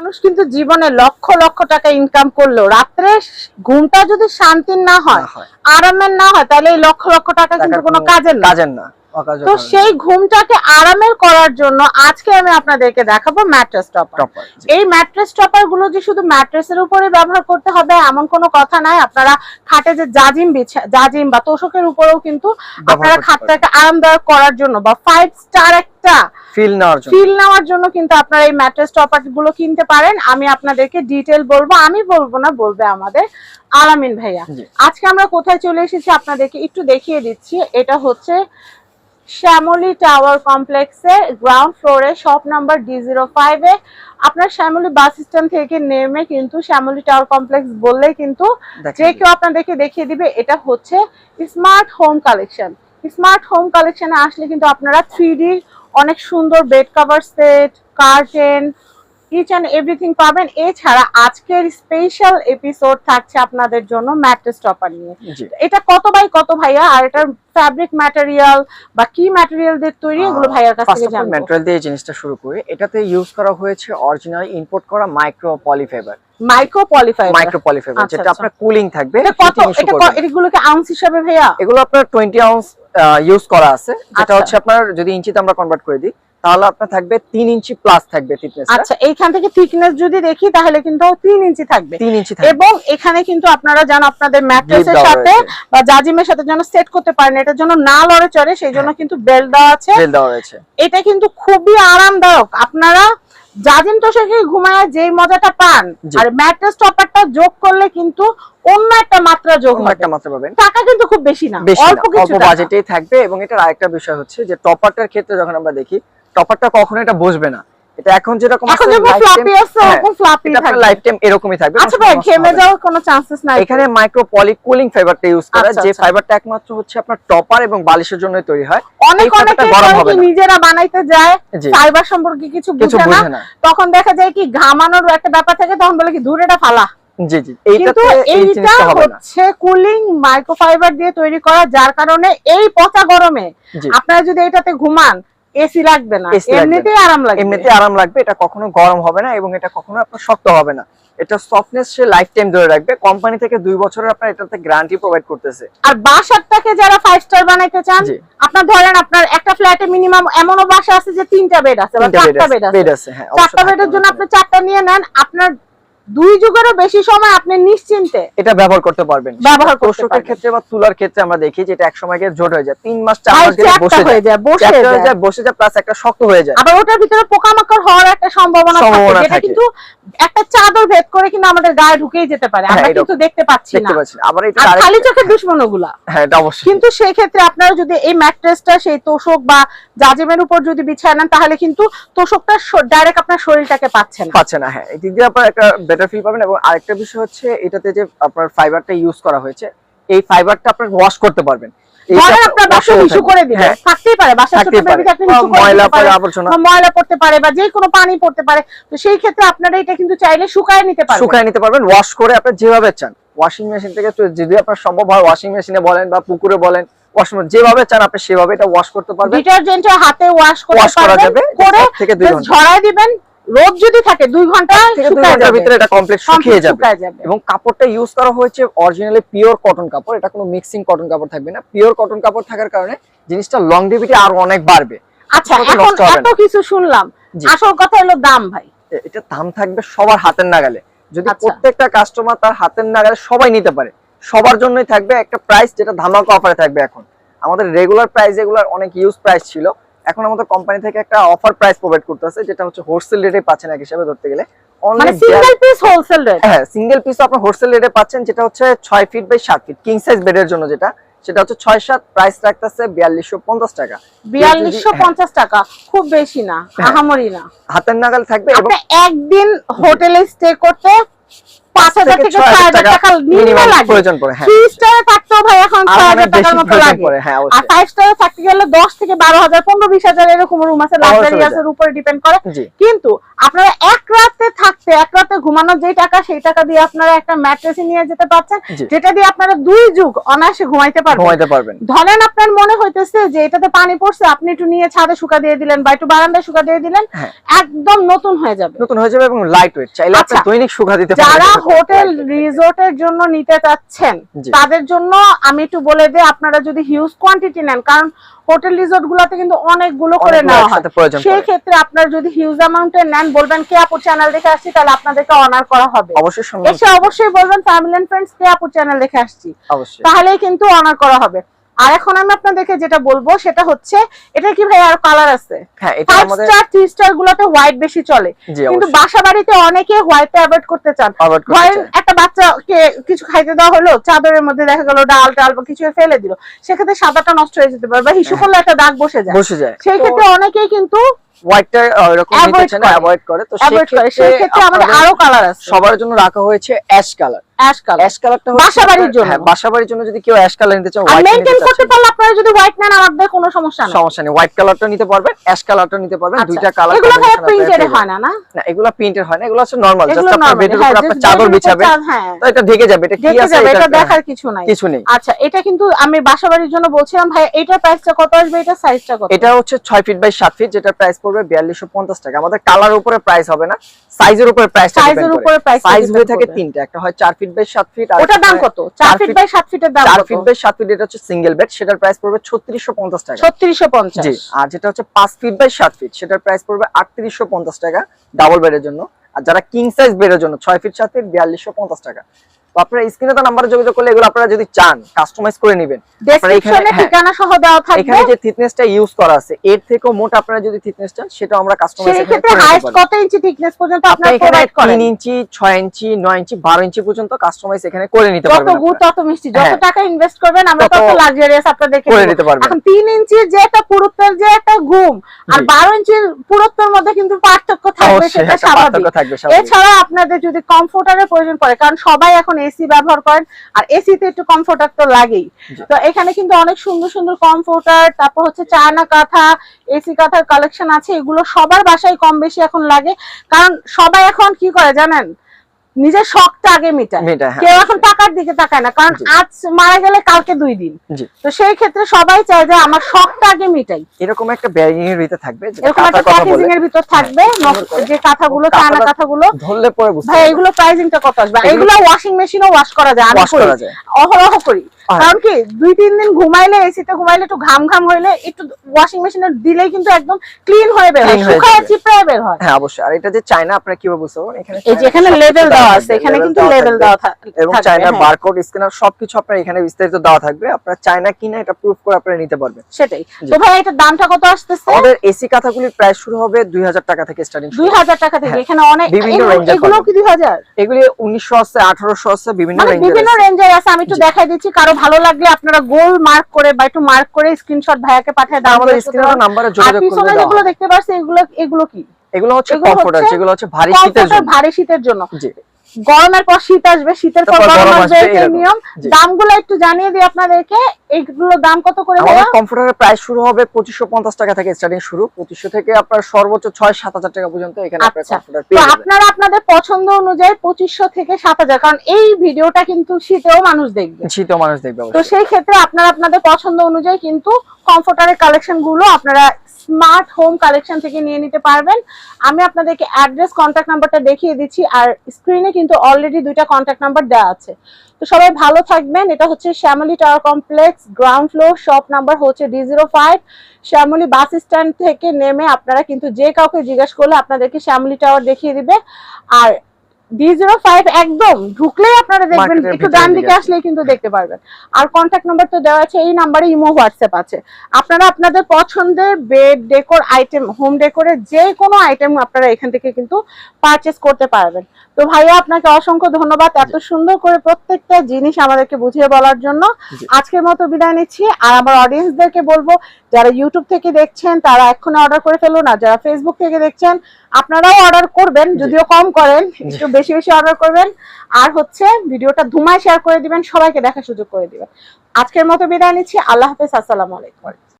মানুষ কিন্তু জীবনে লক্ষ লক্ষ টাকা ইনকাম করল রাত্রে ঘুমটা যদি শান্তির না হয় আরামের না হয় তাহলে এই লক্ষ লক্ষ টাকা কিন্তু কোনো কাজের কাজের না। তো সেই ঘুমটাকে আরামের করার জন্য আজকে আমি আপনাদেরকে দেখাবো ম্যাট্রেস টপার এই ম্যাট্রেস টপারগুলো যে শুধু ম্যাট্রেসের উপরে ব্যবহার করতে হবে এমন কোনো কথা নাই। আপনারা খাটে যে জাজিম বিছা জাজিম বা তোষকের উপরেও কিন্তু আপনারা খাটটাকে আরামদায়ক করার জন্য বা ফাইভ স্টার একটা ফিল নেওয়ার জন্য। ফিল নেওয়ার জন্য কিন্তু আপনারা এই ম্যাট্রেস টপারগুলো কিনতে পারেন। আমি আপনাদেরকে ডিটেল বলব আমি বলব না বলবে আমাদের আলামিন ভাইয়া। আজকে আমরা কোথায় চলে এসেছি আপনাদেরকে একটু দেখিয়ে দিচ্ছি। এটা হচ্ছে শ্যামলী টাওয়ার কমপ্লেক্সে গ্রাউন্ড ফ্লোরে শপ নাম্বার ডি জিরো ফাইভে আপনার শ্যামলী বাস স্ট্যান্ড থেকে নেমে কিন্তু শ্যামলী টাওয়ার কমপ্লেক্স বললে কিন্তু যে কেউ আপনাদেরকে দেখিয়ে দিবে এটা হচ্ছে smart home collection. Smart home কালেকশনে আসলে কিন্তু আপনারা থ্রি অনেক সুন্দর bed cover set curtain each and everything পাবেন। এছাড়া আজকের স্পেশাল এপিসোড থাকছে আপনাদের জন্য ম্যাট্রেস টপার নিয়ে। এটা কত বাই কত ভাইয়া? আর এটার ফ্যাব্রিক ম্যাটেরিয়াল বা কি ম্যাটেরিয়াল দিয়ে তৈরি এগুলো ভাইয়ার কাছ থেকে জানব। ম্যাটেরিয়াল দিয়ে জিনিসটা শুরু করি। এটাতে ইউজ করা হয়েছে অরিজিনাল ইম্পোর্ট করা মাইক্রো পলিফাইবার মাইক্রো পলিফাই মাইক্রো পলিফাইবার যেটা আচ্ছা। আপনার কুলিং থাকবে এটা কত এটা এগুলোকে আউন্স হিসাবে ভাইয়া? এগুলো আপনার টোয়েন্টি আউন্স ইউজ করা আছে। যেটা আচ্ছা। হচ্ছে আপনার যদি ইঞ্চিতে আমরা কনভার্ট করে দিই তাহলে আপনার থাকবে তিন ইঞ্চি প্লাস থাকবে থিকনেস আচ্ছা এইখান থেকে থিকনেস যদি দেখি তাহলে কিন্তু তিন ইঞ্চি থাকবে। তিন ইঞ্চি থাকবে। এবং এখানে কিন্তু আপনারা যেন আপনাদের ম্যাট্রেসের সাথে বা জাজিমের সাথে যেন সেট করতে পারেন এটার জন্য না লড়ে চড়ে সেই জন্য কিন্তু বেল্ট দেওয়া আছে। বেল দেওয়া রয়েছে। এটা কিন্তু খুবই আরামদায়ক। আপনারা জাজিম তোষকে ঘুমায় যে মজাটা পান আর ম্যাট্রেস টপারটা যোগ করলে কিন্তু অন্য একটা মাত্রা যোগ একটা মাত্রা পাবেন। টাকা কিন্তু খুব বেশি না অল্প কিছু বাজেটেই থাকবে। এবং এটার আরেকটা বিষয় হচ্ছে যে টপারটার ক্ষেত্রে যখন আমরা দেখি টপারটা কখনো এটা বসবে না। এটা এখন যেরকম এখন আছে, হ্যাঁ, ওরকম ফ্লপি আপনার থাকবে। লাইফ টাইম এরকমই থাকবে আচ্ছা ভাই ঘেমে যাওয়ার কোনো চান্সেস নাই এখানে মাইক্রো পলি কুলিং ফাইবারটা ইউজ করা আচ্ছা, যে আচ্ছা। ফাইবারটা একমাত্র হচ্ছে আপনার টপার এবং বালিশের জন্য তৈরি হয়। অনেক অনেকে গরম হবে কি নিজেরা বানাইতে যায় ফাইবার সম্পর্কে কিছু বুঝে না। তখন দেখা যায় কি ঘামানোর একটা ব্যাপার থাকে তখন বলে কি দূরেটা ফালা। জি জি কিন্তু এইটাতে এই এইটা জিনিসটা হবে না। হচ্ছে কুলিং মাইক্রোফাইবার দিয়ে তৈরি করা যার কারণে এই পচা গরমে আপনারা যদি এটাতে ঘুমান এসি লাগবে না। এমনিতেই আরাম লাগবে। এমনিতে আরাম লাগবে এটা কখনো গরম হবে না এবং এটা কখনো আপনার শক্ত হবে না। এটা সফটনেস সে লাইফ টাইম ধরে রাখবে। কোম্পানি থেকে দুই বছরের আপনার এটাতে গ্যারান্টি প্রোভাইড করতেছে। আর বাসাটাকে যারা ফাইভ স্টার বানাইতে চান আপনার ধরেন আপনার একটা ফ্ল্যাটে মিনিমাম এমনও বাসা আছে যে তিনটা বেড আছে বা চারটা আছে। বেড আছে। হ্যাঁ চারটা বেডের জন্য আপনি চারটা নিয়ে নেন আপনার দুই যুগেরও বেশি সময় আপনি নিশ্চিন্তে এটা ব্যবহার করতে পারবেন। ব্যবহার করতে ক্ষেত্রে বা তুলার ক্ষেত্রে আমরা দেখি যে এটা এক সময় গিয়ে জোট হয়ে যায়। তিন মাস চার মাস গেলে বসে হয়ে যায়। বসে যায়। যায় বসে যায় প্লাস একটা শক্ত হয়ে যায়। আবার ওটার ভিতরে পোকামাকড় হওয়ার একটা সম্ভাবনা থাকে যেটা কিন্তু একটা চাদর ভেদ করে কিন্তু আমাদের গায়ে ঢুকেই যেতে পারে। হ্যাঁ, আমরা কিন্তু দেখতে পাচ্ছি না। আবার এটা খালি চোখের দুশ্মন ওগুলা হ্যাঁ এটা অবশ্যই। কিন্তু সেই ক্ষেত্রে আপনারা যদি এই ম্যাট্রেসটা সেই তোষক বা জাজিমের উপর যদি বিছায় নেন তাহলে কিন্তু তোষকটা ডাইরেক্ট আপনার শরীরটাকে পাচ্ছেন না। পাচ্ছে না হ্যাঁ। এদিক দিয়ে আপনার একটা বেটার ফিল পাবেন এবং আরেকটা বিষয় হচ্ছে এটাতে যে আপনার ফাইবারটা ইউজ করা হয়েছে এই ফাইবারটা আপনার ওয়াশ করতে পারবেন। হয়ে আপনি সেই ক্ষেত্রে আপনারা এটা কিন্তু চাইলে শুকায় নিতে পারবেন। শুকায় নিতে পারবেন। ওয়াশ করে আপনি যেভাবে চান। ওয়াশিং মেশিন থেকে যদি আপনার সম্ভব হয় ওয়াশিং মেশিনে বলেন বা পুকুরে বলেন যেভাবে চান আপনি সেভাবে এটা ওয়াশ করতে পারবেন। ডিটারজেন্টে হাতে ওয়াশ করতে করা পারবেন। থেকে দুই ঘণ্টা। ঝরায় দিবেন। রোদ যদি থাকে দুই ঘণ্টা শুকায় ভিতরে এটা কমপ্লিট শুকিয়ে যাবে। এবং কাপড়টা ইউজ করা হয়েছে অরিজিনালি পিওর কটন কাপড় এটা কোনো মিক্সিং কটন কাপড় থাকবে না। পিওর কটন কাপড় থাকার কারণে জিনিসটা লংডিভিটি আরও অনেক বাড়বে। আচ্ছা এখন এত কিছু শুনলাম। আসল কথা হলো দাম ভাই। এটা দাম থাকবে সবার হাতের নাগালে। যদি আচ্ছা। প্রত্যেকটা কাস্টমার তার হাতের নাগালে সবাই নিতে পারে। সবার জন্যই থাকবে একটা প্রাইস যেটা ধামাকা অফারে থাকবে এখন। আমাদের রেগুলার প্রাইস এগুলার অনেক ইউজ প্রাইস ছিল। এখন আমাদের কোম্পানি থেকে একটা অফার প্রাইস প্রোভাইড করতেছে যেটা হচ্ছে হোলসেল রেটে পাচ্ছেন এক হিসাবে ধরতে গেলে। মানে সিঙ্গেল পিস হোলসেল রেট হ্যাঁ সিঙ্গেল পিস আপনার হোলসেল রেটে পাচ্ছেন যেটা হচ্ছে ছয় ফিট বাই সাত ফিট কিং সাইজ বেডের জন্য যেটা সেটা হচ্ছে ছয় সাত প্রাইস রাখতেছে বিয়াল্লিশশো পঞ্চাশ টাকা। বিয়াল্লিশশো পঞ্চাশ টাকা খুব বেশি না হ্যাঁ। আহামরি না। হাতের নাগাল থাকবে এবং একদিন হোটেলে স্টে করতে পাঁচ হাজার থেকে ছয় ছয় হাজার টাকা মিনিমাম প্রয়োজন পড়ে হ্যাঁ। স্টারে এখন টাকার মতো লাগে হ্যাঁ আর ফাইভ স্টারে থাকতে গেলে দশ থেকে বারো হাজার পনেরো এরকম রুম আছে অবশ্যই উপরে ডিপেন্ড করে। কিন্তু আপনারা এক রাত থাকতে এক রাতে ঘুমানোর যেই টাকা সেই টাকা দিয়ে আপনারা একটা ম্যাট্রেসে নিয়ে যেতে পারছেন যেটা দিয়ে আপনারা দুই যুগ অনায়াসে ঘুমাইতে পারবেন। ঘুমাইতে পারবেন। ধরেন আপনার মনে হইতেছে যে এটাতে পানি পড়ছে আপনি একটু নিয়ে ছাদে শুকা দিয়ে দিলেন বা একটু বারান্দায় শুকা দিয়ে দিলেন হ্যাঁ। একদম নতুন হয়ে যাবে। নতুন হয়ে যাবে এবং লাইট ওয়েট চাইলে আপনি আচ্ছা। দৈনিক দিতে পারবেন যারা হোটেল। রিসোর্টের জন্য নিতে চাচ্ছেন তাদের জন্য আমি একটু বলে দিই আপনারা যদি হিউজ কোয়ান্টিটি নেন কারণ হোটেল রিসোর্ট গুলাতে কিন্তু অনেকগুলো করে নেওয়া হয়। সেই ক্ষেত্রে আপনারা যদি হিউজ অ্যামাউন্টে নেন বলবেন কে আপুর চ্যানেল দেখে আসছি? তাহলে আপনাদেরকে অনার করা হবে। এসে অবশ্যই বলবেন ফ্যামিলি এন্ড ফ্রেন্ডস কে আপুর চ্যানেল দেখে আসছি? অবশ্যই। তাহলেই কিন্তু অনার করা হবে। আর এখন আমি আপনাদেরকে যেটা বলব সেটা হচ্ছে এটা কি ভাই আর কালার আছে? হ্যাঁ এটা ফাইভ আমাদের স্টার থ্রি স্টার গুলোতে হোয়াইট বেশি চলে। কিন্তু বাসা বাড়িতে অনেকে হোয়াইট অ্যাভয়েড করতে চান। ধরেন একটা বাচ্চাকে কিছু খাইতে দেওয়া হলো চাদরের মধ্যে দেখা গেল ডাল টাল বা কিছু ফেলে দিল। সেক্ষেত্রে সাদাটা নষ্ট হয়ে যেতে পারে বা হিসু করলে একটা দাগ বসে যায়। বসে যায়। সেই ক্ষেত্রে অনেকেই কিন্তু হোয়াইটটা এরকম নিতে না অ্যাভয়েড করে। তো সেই ক্ষেত্রে আমাদের আরও কালার আছে। সবার জন্য রাখা হয়েছে ash colour ash colour ash কালারটা বাসাবাড়ির জন্য। হ্যাঁ বাসাবাড়ির জন্য যদি কেউ অ্যাশ কালার নিতে চান হোয়াইট মেইনটেইন করতে পারলে আপনারা যদি হোয়াইট নেন আমাদের কোনো সমস্যা নেই। সমস্যা নেই। হোয়াইট কালারটা নিতে পারবেন অ্যাশ কালারটা নিতে পারবেন আচ্ছা, দুইটা কালার এগুলো ভাই প্রিন্টেড হয় না না? না এগুলো প্রিন্টেড হয় না এগুলো হচ্ছে নরমাল জাস্ট আপনার বেডের হ্যাঁ, উপর আপনার চাদর বিছাবেন। হ্যাঁ। তো এটা ঢেকে যাবে এটা কি আছে এটা? দেখার কিছু নাই। কিছু নেই। আচ্ছা এটা কিন্তু আমি বাসাবাড়ির জন্য বলছিলাম ভাই এটার প্রাইসটা কত আসবে এটা সাইজটা কত? এটা হচ্ছে ছয় ফিট বাই সাত ফিট যেটা প্রাইস পড়বে বিয়াল্লিশশো পঞ্চাশ টাকা। আমাদের কালার উপরে প্রাইস হবে না সাইজের উপরে প্রাইস সাইজের উপরে টা সাইজ হয়ে থাকে তিনটা একটা হয় চার ফিট বাই সাত ফিট আর ওটার দাম কত? চার ফিট বাই সাত ফিটের দাম চার কত? ফিট বাই সাত ফিট এটা হচ্ছে সিঙ্গেল বেড সেটার প্রাইস পড়বে ছত্রিশশো পঞ্চাশ টাকা। ছত্রিশশো পঞ্চাশ। জি আর যেটা হচ্ছে পাঁচ ফিট বাই সাত ফিট সেটার প্রাইস পড়বে আটত্রিশশো পঞ্চাশ টাকা ডাবল বেডের জন্য। আর যারা কিং সাইজ বেডের জন্য ছয় ফিট সাত ফিট বিয়াল্লিশশো পঞ্চাশ টাকা। তো আপনারা স্ক্রিনে তো নাম্বারে যোগাযোগ করলে এগুলো আপনারা যদি চান কাস্টমাইজ করে নেবেন ডেসক্রিপশনে হ্যাঁ, ঠিকানা সহ দেওয়া থাকবে এখানে যে থিকনেসটা ইউজ করা আছে এর থেকেও মোটা আপনারা যদি থিকনেস চান সেটা আমরা কাস্টমাইজ ক্ষেত্রে করে হাইস্ট। কত ইঞ্চি থিকনেস পর্যন্ত আপনারা প্রোভাইড করেন তিন ইঞ্চি ছয় ইঞ্চি নয় ইঞ্চি বারো ইঞ্চি পর্যন্ত কাস্টমাইজ এখানে করে নিতে যত পারবেন আপনারা। তত মিষ্টি যত হ্যাঁ। টাকা ইনভেস্ট করবেন আমরা তত লাক্সারিয়াস আপনাদেরকে করে। নিতে পারবেন। এখন তিন ইঞ্চির যে একটা পুরুত্বের যে একটা ঘুম আর জি। বারো ইঞ্চির পুরুত্বের মধ্যে কিন্তু পার্থক্য থাকবে সেটা স্বাভাবিক। এছাড়া আপনাদের যদি কমফোর্টারের প্রয়োজন পড়ে কারণ সবাই এখন এসি ব্যবহার করেন। আর এসিতে একটু কমফোর্টার তো লাগেই। তো এখানে কিন্তু অনেক সুন্দর সুন্দর কমফোর্টার তারপর হচ্ছে চায়না কাঁথা এসি কাঁথার কালেকশন আছে। এগুলো সবার বাসায় কম বেশি এখন লাগে। কারণ সবাই এখন কি করে জানেন? নিজের শখটা আগে মেটায়। হ্যাঁ, কেউ এখন টাকার দিকে তাকায় না কারণ আজ মারা গেলে কালকে দুই দিন। তো সেই ক্ষেত্রে সবাই চায় যে আমার শখটা আগে মেটাই। এরকম একটা ব্যারিং এর ভিতরে থাকবে এরকম একটা প্যাকেজিং এর ভিতর থাকবে নক- করে। যে কাঁথাগুলো টানা কাঁথাগুলো। ধরলে পরে বুঝতে ভাই। এগুলো প্রাইসিংটা কত আসবে? এগুলো- ওয়াশিং মেশিনও ওয়াশ করা যায় আমি করি। অহরহ করি। হ্যাঁ। কারণ কি দুই তিন দিন ঘুমাইলে এসিতে ঘুমাইলে একটু ঘাম ঘাম হইলে একটু ওয়াশিং মেশিনে দিলেই কিন্তু একদম ক্লিন হয়ে বের হয় শুকায়। চিপড়ায় বের হয়। হ্যাঁ অবশ্যই। আর এটা যে চায়না আপনারা কীভাবে বুঝতে পারবেন এখানে এই যে এখানে লেভেল দেওয়া আছে এখানে কিন্তু লেভেল দেওয়া থাক- এবং চায়না। বারকোড স্ক্যানার সবকিছু আপনার এখানে বিস্তারিত দেওয়া থাকবে। আপনারা চায়না কিনা এটা প্রুফ করে আপনারা নিতে পারবেন। সেটাই। তো ভাই এটার দামটা কত আসতেছে? আমাদের এসি কাঁথাগুলির প্রাইস শুরু হবে দুই হাজার টাকা থেকে স্টার্টিং দুই হাজার টাকা থেকে। হ্যাঁ। এখানে অনেক বিভিন্ন range এগুলো কি দুই হাজার? এগুলি উনিশশো আছে আঠারোশো আছে বিভিন্ন মানে রেঞ্জের বিভিন্ন আছে। আমি একটু দেখাই দিচ্ছি কারও ভালো লাগলে আপনারা গোল মার্ক করে বা একটু মার্ক করে স্ক্রিনশট ভাইয়াকে পাঠিয়ে দাও। আমাদের স্ক্রিনে নাম্বারে যোগাযোগ করুন আপনি যেগুলো দেখতে পাচ্ছেন এগুলো এগুলো কি? এগুলো হচ্ছে কমফর্টার কমফোর্টার যেগুলো হচ্ছে ভারী শীতের জন্য। ভারী শীতের জন্য। জি। গরমের পর শীত আসবে শীতের পর গরম আসবে এরকম। নিয়ম দামগুলো একটু জানিয়ে দিই আপনাদেরকে এইগুলো দাম কত করে ভাইয়া কমফোর্টারের প্রাইস শুরু হবে পঁচিশশো পঞ্চাশ টাকা থেকে স্টার্টিং শুরু। পঁচিশশো থেকে আপনার সর্বোচ্চ ছয় সাত হাজার টাকা পর্যন্ত এখানে আপনার আচ্ছা। কমফোর্টার পেয়ে যাবেন। আপনারা আপনাদের পছন্দ অনুযায়ী পঁচিশশো থেকে সাত হাজার কারণ এই ভিডিওটা কিন্তু শীতেও মানুষ দেখবে। শীতও মানুষ দেখবে তো সেই ক্ষেত্রে আপনারা আপনাদের পছন্দ অনুযায়ী কিন্তু কমফোর্টারের কালেকশনগুলো আপনারা স্মার্ট হোম কালেকশন থেকে নিয়ে নিতে পারবেন। আমি আপনাদেরকে অ্যাড্রেস কন্ট্যাক্ট নাম্বারটা দেখিয়ে দিচ্ছি, আর স্ক্রিনে কিন্তু অলরেডি দুইটা কন্ট্যাক্ট নাম্বার দেওয়া আছে। তো সবাই ভালো থাকবেন। এটা হচ্ছে Shyamoli tower complex ground floor shop number হচ্ছে D zero five Shyamoli bus stand থেকে নেমে আপনারা কিন্তু যে কাউকে জিজ্ঞেস করলে আপনাদেরকে শ্যামলী টাওয়ার দেখিয়ে দিবে। আর ডি জিরো ফাইভ একদম ঢুকলেই আপনারা দেখবেন Market এর একটু ভিতরের ডান দিকে দিকে কিন্তু দেখতে পারবেন। আর কন্ট্যাক্ট নাম্বার তো দেওয়া আছে এই নাম্বারে ইমো হোয়াটসঅ্যাপ আছে। আপনারা আপনাদের পছন্দের বেড ডেকোর আইটেম হোম ডেকোরের যে কোনো আইটেম আপনারা এখান থেকে কিন্তু পারচেস করতে পারবেন। তো ভাইয়া আপনাকে অসংখ্য ধন্যবাদ এত সুন্দর করে প্রত্যেকটা জিনিস আমাদেরকে বুঝিয়ে বলার জন্য। আজকের মতো বিদায় নিচ্ছি। আর আমার অডিয়েন্সদেরকে বলব যারা ইউটিউব থেকে দেখছেন তারা এক্ষুনি অর্ডার করে ফেলুন। আর যারা ফেসবুক থেকে দেখছেন আপনারাও অর্ডার করবেন যদিও কম করেন একটু বেশি বেশি অর্ডার করবেন। আর হচ্ছে ভিডিওটা ধুমায় শেয়ার করে দিবেন সবাইকে দেখার সুযোগ করে দিবেন। আজকের মতো বিদায় নিচ্ছি আল্লাহ হাফেজ আসসালামু আলাইকুম।